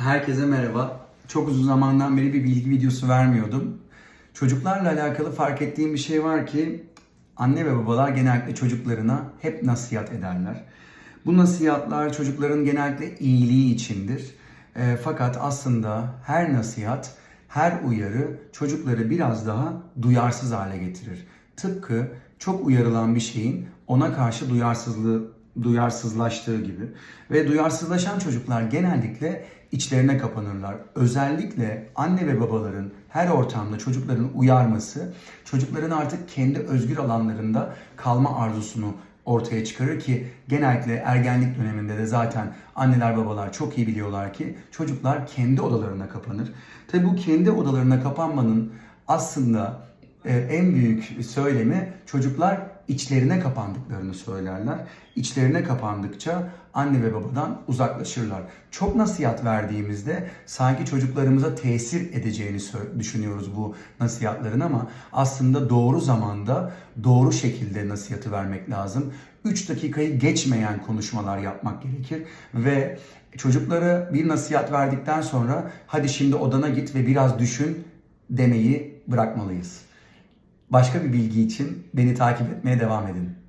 Herkese merhaba. Çok uzun zamandan beri bir bilgi videosu vermiyordum. Çocuklarla alakalı fark ettiğim bir şey var ki anne ve babalar genellikle çocuklarına hep nasihat ederler. Bu nasihatlar çocukların genellikle iyiliği içindir. E, fakat aslında her nasihat, her uyarı çocukları biraz daha duyarsız hale getirir. Tıpkı çok uyarılan bir şeyin ona karşı duyarsızlığı duyarsızlaştığı gibi ve duyarsızlaşan çocuklar genellikle içlerine kapanırlar. Özellikle anne ve babaların her ortamda çocukların uyarması çocukların artık kendi özgür alanlarında kalma arzusunu ortaya çıkarır ki genellikle ergenlik döneminde de zaten anneler babalar çok iyi biliyorlar ki çocuklar kendi odalarına kapanır. Tabi bu kendi odalarına kapanmanın aslında en büyük söylemi çocuklar içlerine kapandıklarını söylerler. İçlerine kapandıkça anne ve babadan uzaklaşırlar. Çok nasihat verdiğimizde sanki çocuklarımıza tesir edeceğini düşünüyoruz bu nasihatlerin ama aslında doğru zamanda doğru şekilde nasihatı vermek lazım. 3 dakikayı geçmeyen konuşmalar yapmak gerekir ve çocuklara bir nasihat verdikten sonra hadi şimdi odana git ve biraz düşün demeyi bırakmalıyız. Başka bir bilgi için beni takip etmeye devam edin.